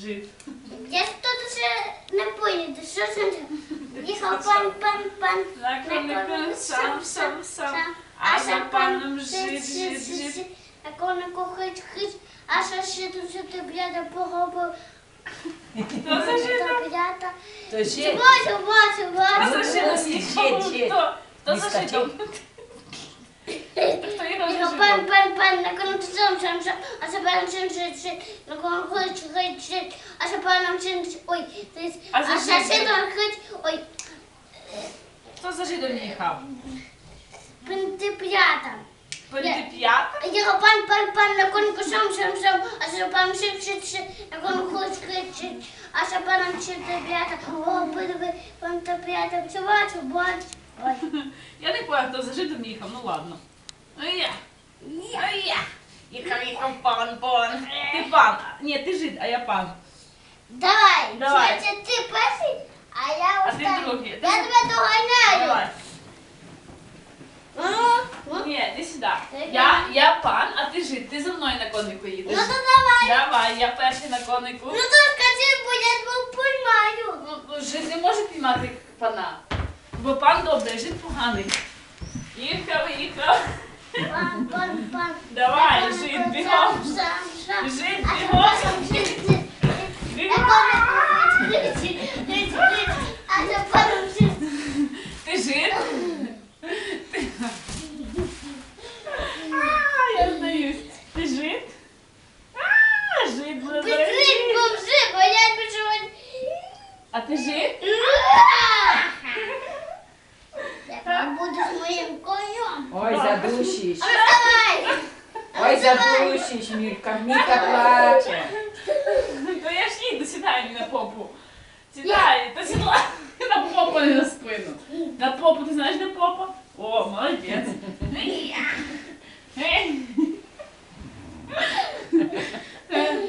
жит. Я тут ще не поняла, що ж їхав пан, пан, пан. На конику сам, сам, сам. А за паном жит, жит. На конику хить, хить, а що ще тут що ти бляда погубив. Хто за житом? То ще Бачу, бачу, Хто бачу. за жит. Хто? За скачи. Хто за Їхав житом? пан, пан, на сам, сам. А за паном шин, шин, шин. На конику хить, хить, шит. А за паном шин, шин. Ой, то есть, А за шитом хить, ой, Хто за житом їхав? пентиплята. Понтип'ята? Я пан пан пан на конку сам сам сам, а за паном шит шит шит, на конку хит хит шит, а за паном шит о, подиви, пан все бачу, бачу. Ой, Я не пам'ятаю, хто за житом їхав, ну ладно. Ну я. Я. Їхав, їхав пан, пан. Ти пан. Ні, ти жит, а я пан. давай, Давай. Це ти перший, а я А ти останній. другий. Я тебе доганяю. Давай. Ні, ти сюди. Я, я пан, а ти жит. Ти за мною на конику ну їдеш. то давай. Давай, я перший на конику. Ну то скажи, бо я тебе поймаю. Ну, ну, жит не може піймати пана. Бо пан добрий, жит поганий. Їхав, їхав. Пан, пан, пан. Давай, На жит, конку бігом. сам, сам, сам. Жит, А за бігом. паном шит шит, шит. Бігом. А за паном шит Ти жит? Ти... А, я здаюсь. Ти жит? А, жит, буде Підвик дорогий. бомжи, бо я пішов. А ти жит? Я буду моїм конем. Ой, задушиш. Давай! Ой, задушиш, Мірка. Мірка плаче. То я ж їду, сідай мені на попу. Сідай, то на попу, не на спину. На попу, ти знаєш, де попа? О, молодець.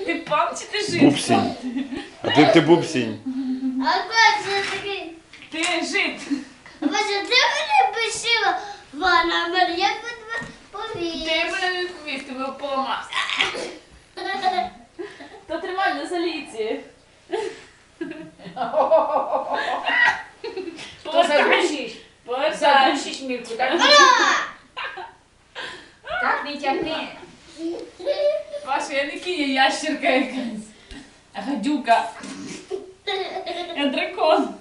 Ти пан чи ти жит? Пупсінь. А ти, ти бубсінь. А кот такий. Ти жит. Боже, ти мене бесила. Вона мене, як би тебе повів. Ти мене не відповів, тебе поламав. То тримай на заліці. То задушиш. Повертай. Задушиш, Мірку. Так, так не тягни. Паша, я не кінь, я ящерка якась. А гадюка. Я дракон.